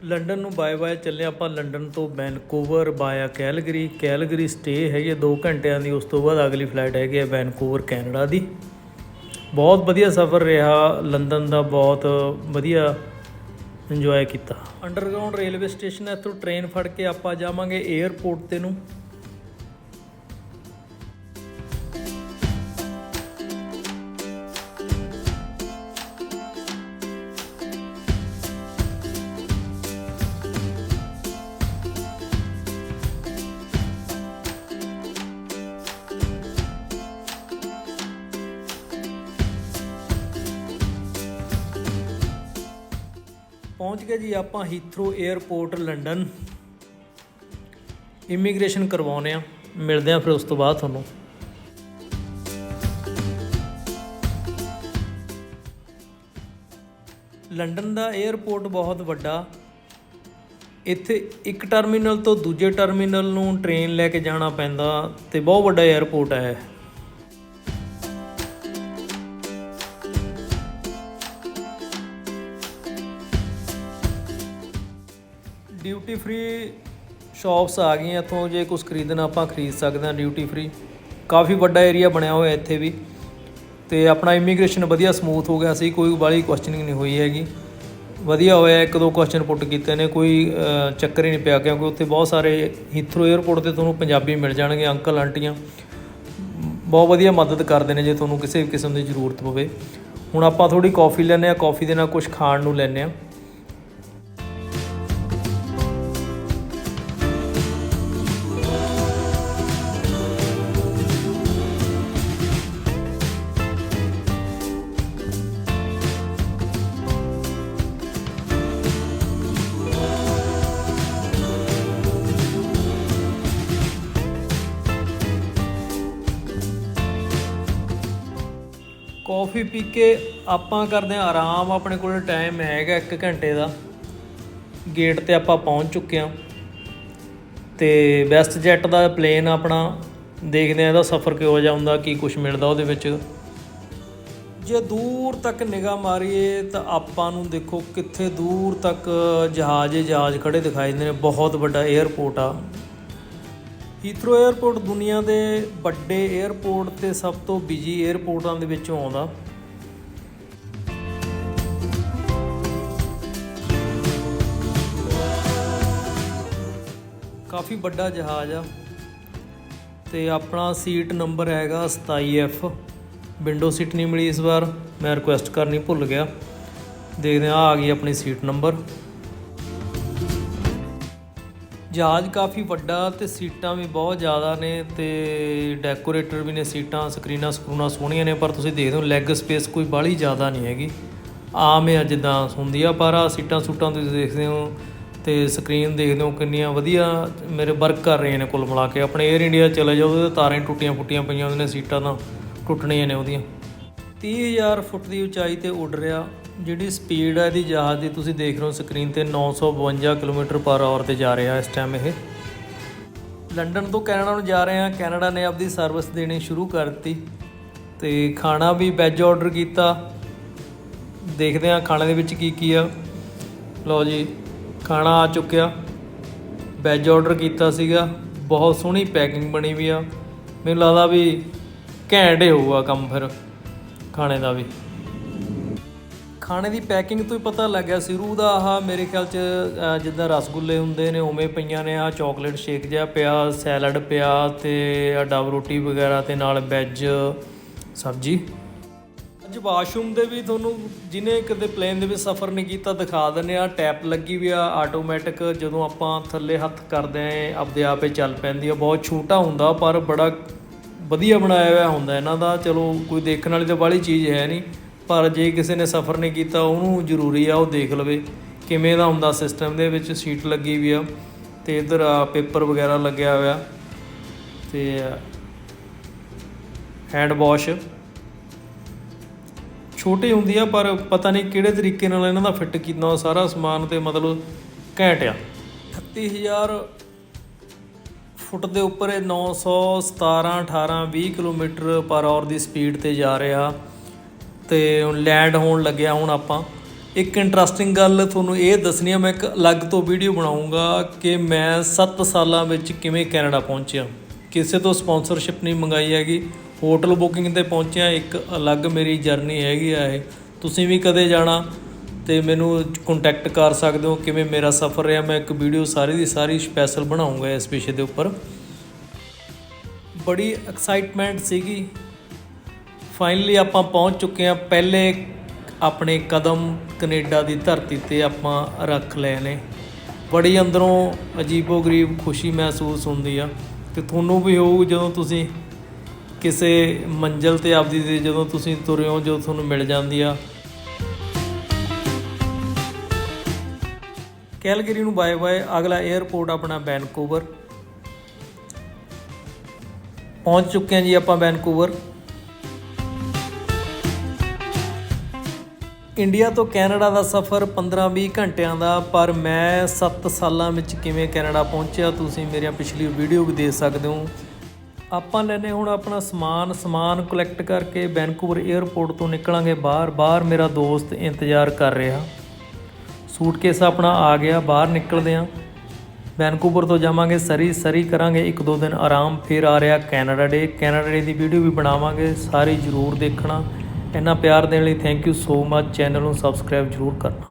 London ਨੂੰ bye bye ਚੱਲੇ ਆਪਾਂ ਲੰਡਨ ਤੋਂ Vancouver via Calgary. Calgary stay ਹੈਗੀ 2 ਘੰਟਿਆਂ ਦੀ, ਉਸ ਤੋਂ ਬਾਅਦ ਅਗਲੀ ਫਲਾਈਟ ਹੈਗੀ ਹੈ ਵੈਨਕੂਵਰ, ਕੈਨੇਡਾ ਦੀ। ਬਹੁਤ ਵਧੀਆ ਸਫ਼ਰ ਰਿਹਾ, ਲੰਡਨ ਦਾ ਬਹੁਤ ਵਧੀਆ ਇੰਜੋਏ ਕੀਤਾ। ਅੰਡਰਗਰਾਉਂਡ ਰੇਲਵੇ ਸਟੇਸ਼ਨ ਹੈ ਇੱਥੋਂ ਟ੍ਰੇਨ ਫੜ ਕੇ ਆਪਾਂ ਜਾਵਾਂਗੇ 에ਅਰਪੋਰਟ ਤੇ ਨੂੰ ਪਹੁੰਚ ਗਏ ਜੀ ਆਪਾਂ ਹੀਥਰੋ 에ਅਰਪੋਰਟ ਲੰਡਨ ਇਮੀਗ੍ਰੇਸ਼ਨ ਕਰਵਾਉਨੇ ਆ ਮਿਲਦੇ ਆ ਫਿਰ ਉਸ ਤੋਂ ਬਾਅਦ ਤੁਹਾਨੂੰ। ਲੰਡਨ ਦਾ 에ਅਰਪੋਰਟ ਬਹੁਤ ਵੱਡਾ। ਇੱਥੇ ਇੱਕ ਟਰਮੀਨਲ ਤੋਂ ਦੂਜੇ ਟਰਮੀਨਲ ਨੂੰ ਟ੍ਰੇਨ ਲੈ ਕੇ ਜਾਣਾ ਪੈਂਦਾ ਤੇ ਬਹੁਤ ਵੱਡਾ 에ਅਰਪੋਰਟ ਹੈ ਡਿਊਟੀ ਫ੍ਰੀ ਸ਼ਾਪਸ ਆ ਗਈਆਂ। ਇੱਥੋਂ ਜੇ ਕੁਝ ਖਰੀਦਣਾ ਆਪਾਂ ਖਰੀਦ ਸਕਦੇ ਹਾਂ ਡਿਊਟੀ ਫ੍ਰੀ ਕਾਫੀ ਵੱਡਾ ਏਰੀਆ ਬਣਿਆ ਹੋਇਆ ਇੱਥੇ ਵੀ। ਤੇ ਆਪਣਾ ਇਮੀਗ੍ਰੇਸ਼ਨ ਵਧੀਆ ਸਮੂਥ ਹੋ ਗਿਆ ਸੀ। ਕੋਈ ਬਾਹਲੀ ਕੁਐਸਚਨਿੰਗ ਨਹੀਂ ਹੋਈ ਹੈਗੀ। ਵਧੀਆ ਹੋਇਆ, ਇੱਕ ਦੋ ਕੁਐਸਚਨ ਪੁੱਟ ਕੀਤੇ ਨੇ। ਕੋਈ ਚੱਕਰ ਹੀ ਨਹੀਂ ਪਿਆ ਕਿਉਂਕਿ ਉੱਥੇ ਬਹੁਤ ਸਾਰੇ ਹੀਥਰੋ 에ਅਰਪੋਰਟ ਤੇ ਤੁਹਾਨੂੰ ਪੰਜਾਬੀ ਮਿਲ ਜਾਣਗੇ ਅੰਕਲ ਆਂਟੀਆਂ ਬਹੁਤ ਵਧੀਆ ਮਦਦ ਕਰਦੇ ਨੇ ਜੇ ਤੁਹਾਨੂੰ ਕਿਸੇ ਵੀ ਕਿਸਮ ਦੀ ਜ਼ਰੂਰਤ ਪਵੇ। ਹੁਣ ਆਪਾਂ ਥੋੜੀ ਕੌਫੀ ਲੈਂਦੇ ਆ ਕੌਫੀ ਦੇ ਨਾਲ ਕੁਝ ਖਾਣ ਨੂੰ ਲੈਂਦੇ ਆ ਕੌਫੀ ਪੀ ਕੇ ਆਪਾਂ ਕਰਦੇ ਹਾਂ ਆਰਾਮ, ਆਪਣੇ ਕੋਲ ਟਾਈਮ ਹੈਗਾ 1 ਘੰਟੇ ਦਾ। ਗੇਟ ਤੇ ਆਪਾਂ ਪਹੁੰਚ ਚੁੱਕੇ ਹਾਂ। ਤੇ ਵੈਸਟ ਜੈਟ ਦਾ ਪਲੇਨ ਆਪਣਾ, ਦੇਖਦੇ ਆ ਇਹਦਾ ਸਫ਼ਰ ਕਿਹੋ ਜਿਹਾ ਹੁੰਦਾ, ਕੀ ਕੁਝ ਮਿਲਦਾ ਉਹਦੇ ਵਿੱਚ। ਜੇ ਦੂਰ ਤੱਕ ਨਿਗਾਹ ਮਾਰੀਏ ਤਾਂ ਆਪਾਂ ਨੂੰ ਦੇਖੋ ਕਿੱਥੇ ਦੂਰ ਤੱਕ ਜਹਾਜ਼ ਜਹਾਜ਼ ਖੜੇ ਦਿਖਾਈ ਦਿੰਦੇ ਨੇ। ਬਹੁਤ ਵੱਡਾ 에ਅਰਪੋਰਟ ਆ। ਹੀਥਰੋ 에ਅਰਪੋਰਟ ਦੁਨੀਆ ਦੇ ਵੱਡੇ 에ਅਰਪੋਰਟ ਤੇ ਸਭ ਤੋਂ ਬਿਜ਼ੀ 에ਅਰਪੋਰਟਾਂ ਦੇ ਵਿੱਚੋਂ ਆਉਂਦਾ। ਕਾਫੀ ਵੱਡਾ ਜਹਾਜ਼ ਆ ਤੇ ਆਪਣਾ ਸੀਟ ਨੰਬਰ ਹੈਗਾ 27F ਵਿੰਡੋ ਸੀਟ ਨਹੀਂ ਮਿਲੀ ਇਸ ਵਾਰ, ਮੈਂ ਰਿਕੁਐਸਟ ਕਰਨੀ ਭੁੱਲ ਗਿਆ। ਦੇਖਦੇ ਆ ਆ ਗਈ ਆਪਣੀ ਸੀਟ ਨੰਬਰ ਜਹਾਜ਼ ਕਾਫੀ ਵੱਡਾ ਤੇ ਸੀਟਾਂ ਵੀ ਬਹੁਤ ਜ਼ਿਆਦਾ ਨੇ ਤੇ ਡੈਕੋਰੇਟਰ ਵੀ ਨੇ ਸੀਟਾਂ, ਸਕਰੀਨਾਂ, ਸਕਰੂਨਾਂ ਸੋਹਣੀਆਂ ਨੇ, ਪਰ ਤੁਸੀਂ ਦੇਖਦੇ ਹੋ ਲੈਗ ਸਪੇਸ ਕੋਈ ਬਾਹਲੀ ਜ਼ਿਆਦਾ ਨਹੀਂ ਹੈਗੀ। ਆਮ ਹੈ ਜਿੱਦਾਂ ਹੁੰਦੀ ਆ, ਪਰ ਆ ਸੀਟਾਂ ਸੂਟਾਂ ਤੁਸੀਂ ਦੇਖਦੇ ਹੋ ਤੇ ਸਕਰੀਨ ਦੇਖਦੇ ਹੋ ਕਿੰਨੀਆਂ ਵਧੀਆ ਮੇਰੇ ਵਰਕ ਕਰ ਰਹੀਆਂ ਨੇ ਕੁੱਲ ਮਿਲਾ ਕੇ। ਆਪਣੇ 에ਅਰ ਇੰਡੀਆ ਚਲੇ ਜਾਓ, ਉਹਦੇ ਤਾਰਾਂ ਹੀ ਟੁੱਟੀਆਂ ਫੁੱਟੀਆਂ ਪਈਆਂ ਉਹਦੀਆਂ ਸੀਟਾਂ ਤਾਂ ਟੁੱਟਣੀਆਂ ਨੇ ਉਹਦੀਆਂ। 30000 ਫੁੱਟ ਦੀ ਉਚਾਈ ਤੇ ਉੱਡ ਰਿਹਾ ਜਿਹੜੀ ਸਪੀਡ ਹੈ ਇਹਦੀ ਜਹਾਜ਼ ਦੀ ਤੁਸੀਂ ਦੇਖ ਰਹੇ ਹੋ ਸਕਰੀਨ ਤੇ 952 ਕਿਲੋਮੀਟਰ ਪਰ ਆਵਰ ਤੇ ਜਾ ਰਿਹਾ ਇਸ ਟਾਈਮ ਇਹ। ਲੰਡਨ ਤੋਂ ਕੈਨੇਡਾ ਨੂੰ ਜਾ ਰਹੇ ਹਾਂ। ਕੈਨੇਡਾ ਨੇ ਆਪਦੀ ਸਰਵਿਸ ਦੇਣੀ ਸ਼ੁਰੂ ਕਰ ਦਿੱਤੀ ਤੇ ਖਾਣਾ ਵੀ ਵੈਜ ਆਰਡਰ ਕੀਤਾ। ਦੇਖਦੇ ਹਾਂ ਖਾਣੇ ਦੇ ਵਿੱਚ ਕੀ ਕੀ ਆ। ਲਓ ਜੀ, ਖਾਣਾ ਆ ਚੁੱਕਿਆ। ਵੈਜ ਆਰਡਰ ਕੀਤਾ ਸੀਗਾ। ਬਹੁਤ ਸੋਹਣੀ ਪੈਕਿੰਗ ਬਣੀ ਵੀ ਆ। ਮੈਨੂੰ ਲੱਗਦਾ ਵੀ ਘੈਂਟ ਹੀ ਹੋਊਗਾ ਕੰਮ ਫਿਰ, ਖਾਣੇ ਦਾ ਵੀ। ਖਾਣੇ ਦੀ ਪੈਕਿੰਗ ਤੋਂ ਹੀ ਪਤਾ ਲੱਗਿਆ ਸਿਰੂ ਦਾ ਆਹ ਮੇਰੇ ਖਿਆਲ ਚ ਅਹ, ਜਿੱਦਾਂ ਰਸਗੁੱਲੇ ਹੁੰਦੇ ਨੇ ਉਵੇਂ ਪਈਆਂ ਨੇ। ਆ ਚਾਕਲੇਟ ਸ਼ੇਕ ਜਿਹਾ ਪਿਆ ਸੈਲਡ ਪਿਆ ਤੇ ਆ ਡਬ ਰੋਟੀ ਵਗੈਰਾ ਤੇ ਨਾਲ ਵੈਜ ਸਬਜੀ। ਅੱਜ ਵਾਸ਼ਰੂਮ ਦੇ ਵੀ ਤੁਹਾਨੂੰ ਜਿਹਨੇ ਕਦੇ ਪਲੇਨ ਦੇ ਵਿੱਚ ਸਫ਼ਰ ਨਹੀਂ ਕੀਤਾ ਦਿਖਾ ਦਿੰਦੇ ਆ ਟੈਪ ਲੱਗੀ ਵੀ ਆ ਆਟੋਮੈਟਿਕ ਜਦੋਂ ਆਪਾਂ ਥੱਲੇ ਹੱਥ ਕਰਦੇ ਆ ਆਪਦੇ ਆਪੇ ਚੱਲ ਪੈਂਦੀ ਆ। ਬਹੁਤ ਛੋਟਾ ਹੁੰਦਾ ਪਰ ਬੜਾ ਵਧੀਆ ਬਣਾਇਆ ਹੋਇਆ ਹੁੰਦਾ। ਇਹਨਾਂ ਦਾ ਚਲੋ ਕੋਈ ਦੇਖਣ ਵਾਲੀ ਤਾਂ ਬਾਹਲੀ ਚੀਜ਼ ਹੈ ਨਹੀਂ। ਪਰ ਜੇ ਕਿਸੇ ਨੇ ਸਫ਼ਰ ਨਹੀਂ ਕੀਤਾ, ਉਹਨੂੰ ਜ਼ਰੂਰੀ ਆ, ਉਹ ਦੇਖ ਲਵੇ ਕਿਵੇਂ ਦਾ ਹੁੰਦਾ ਸਿਸਟਮ ਦੇ ਵਿੱਚ ਸੀਟ ਲੱਗੀ ਵੀ ਆ ਤੇ ਇਧਰ ਆ ਪੇਪਰ ਵਗੈਰਾ ਲੱਗਿਆ ਹੋਇਆ ਤੇ ਹੈਂਡ ਵਾਸ਼। ਛੋਟੀ ਹੁੰਦੀ ਆ, ਪਰ ਪਤਾ ਨਹੀਂ ਕਿਹੜੇ ਤਰੀਕੇ ਨਾਲ ਇਹਨਾਂ ਦਾ ਫਿੱਟ ਕੀਤਾ ਸਾਰਾ ਸਮਾਨ ਤੇ ਮਤਲਬ ਘੈਂਟ ਆ। 38000 ਫੁੱਟ ਦੇ ਉੱਪਰ ਇਹ 917 18 20 ਕਿਲੋਮੀਟਰ ਪਰ ਆਵਰ ਦੀ ਸਪੀਡ ਤੇ ਜਾ ਰਿਹਾ। ਤੇ ਹੁਣ ਲੈਂਡ ਹੋਣ ਲੱਗਿਆ ਹੁਣ ਆਪਾਂ। ਇੱਕ ਇੰਟਰਸਟਿੰਗ ਗੱਲ ਤੁਹਾਨੂੰ ਇਹ ਦੱਸਣੀ ਆ, ਮੈਂ ਇੱਕ ਅਲੱਗ ਤੋਂ ਵੀਡੀਓ ਬਣਾਉਂਗਾ ਕਿ ਮੈਂ 7 ਸਾਲਾਂ ਵਿੱਚ ਕਿਵੇਂ ਕੈਨੇਡਾ ਪਹੁੰਚਿਆ। ਕਿਸੇ ਤੋਂ ਸਪਾਂਸਰਸ਼ਿਪ ਨਹੀਂ ਮੰਗਾਈ ਹੈਗੀ। ਹੋਟਲ ਬੁਕਿੰਗ ਤੇ ਪਹੁੰਚਿਆ, ਇੱਕ ਅਲੱਗ ਮੇਰੀ ਜਰਨੀ ਹੈਗੀ ਆ ਇਹ। ਤੁਸੀਂ ਵੀ ਕਦੇ ਜਾਣਾ ਤੇ ਮੈਨੂੰ ਕੰਟੈਕਟ ਕਰ ਸਕਦੇ ਹੋ ਕਿਵੇਂ ਮੇਰਾ ਸਫ਼ਰ ਰਿਹਾ। ਮੈਂ ਇੱਕ ਵੀਡੀਓ ਸਾਰੀ ਦੀ ਸਾਰੀ ਸਪੈਸ਼ਲ ਬਣਾਉਂਗਾ ਇਸ ਵਿਸ਼ੇ ਦੇ ਉੱਪਰ। ਬੜੀ ਐਕਸਾਈਟਮੈਂਟ ਸੀਗੀ। ਫਾਈਨਲੀ ਆਪਾਂ ਪਹੁੰਚ ਚੁੱਕੇ ਹਾਂ। ਪਹਿਲੇ ਆਪਣੇ ਕਦਮ ਕੈਨੇਡਾ ਦੀ ਧਰਤੀ ਤੇ ਆਪਾਂ ਰੱਖ ਲਏ ਨੇ। ਬੜੀ ਅੰਦਰੋਂ ਅਜੀਬੋ-ਗਰੀਬ ਖੁਸ਼ੀ ਮਹਿਸੂਸ ਹੁੰਦੀ ਆ। ਤੇ ਤੁਹਾਨੂੰ ਵੀ ਹੋਊ ਜਦੋਂ ਤੁਸੀਂ ਕਿਸੇ ਮੰਜ਼ਲ ਤੇ ਆਪਦੀ ਦੇ ਜਦੋਂ ਤੁਸੀਂ ਤੁਰੇ ਹੋ, ਜਦੋਂ ਤੁਹਾਨੂੰ ਮਿਲ ਜਾਂਦੀ ਆ। ਕੈਲਗਰੀ ਨੂੰ ਬਾਏ ਬਾਏ। ਅਗਲਾ 에ਅਰਪੋਰਟ ਆਪਣਾ ਵੈਨਕੂਵਰ। ਪਹੁੰਚ ਚੁੱਕੇ ਹਾਂ ਜੀ ਆਪਾਂ ਵੈਨਕੂਵਰ। ਇੰਡੀਆ ਤੋਂ ਕੈਨੇਡਾ ਦਾ ਸਫ਼ਰ 15-20 ਘੰਟਿਆਂ ਦਾ, ਪਰ ਮੈਂ 7 ਸਾਲਾਂ ਵਿੱਚ ਕਿਵੇਂ ਕੈਨੇਡਾ ਪਹੁੰਚਿਆ, ਤੁਸੀਂ ਮੇਰੀਆਂ ਪਿਛਲੀ ਵੀਡੀਓ ਵੀ ਦੇਖ ਸਕਦੇ ਹੋ। ਆਪਾਂ ਲੈਨੇ ਹੁਣ ਆਪਣਾ ਸਮਾਨ ਸਮਾਨ ਕਲੈਕਟ ਕਰਕੇ ਵੈਨਕੂਵਰ 에ਅਰਪੋਰਟ ਤੋਂ ਨਿਕਲਾਂਗੇ ਬਾਹਰ। ਬਾਹਰ ਮੇਰਾ ਦੋਸਤ ਇੰਤਜ਼ਾਰ ਕਰ ਰਿਹਾ। ਸੂਟਕੇਸ ਆਪਣਾ ਆ ਗਿਆ, ਬਾਹਰ ਨਿਕਲਦੇ ਆਂ ਵੈਨਕੂਵਰ ਤੋਂ ਜਾਵਾਂਗੇ, ਸਰੀ ਸਰੀ ਕਰਾਂਗੇ, ਇੱਕ ਦੋ ਦਿਨ ਆਰਾਮ, ਫਿਰ ਆ ਰਿਹਾ ਕੈਨੇਡਾ ਡੇ। ਕੈਨੇਡਾ ਡੇ ਦੀ ਵੀਡੀਓ ਵੀ ਬਣਾਵਾਂਗੇ, ਸਾਰੀ ਜਰੂਰ ਦੇਖਣਾ। ਇੰਨਾ ਪਿਆਰ ਦੇਣ ਲਈ thank you so much channel ਨੂੰ ਸਬਸਕ੍ਰਾਈਬ ਜਰੂਰ ਕਰਨਾ।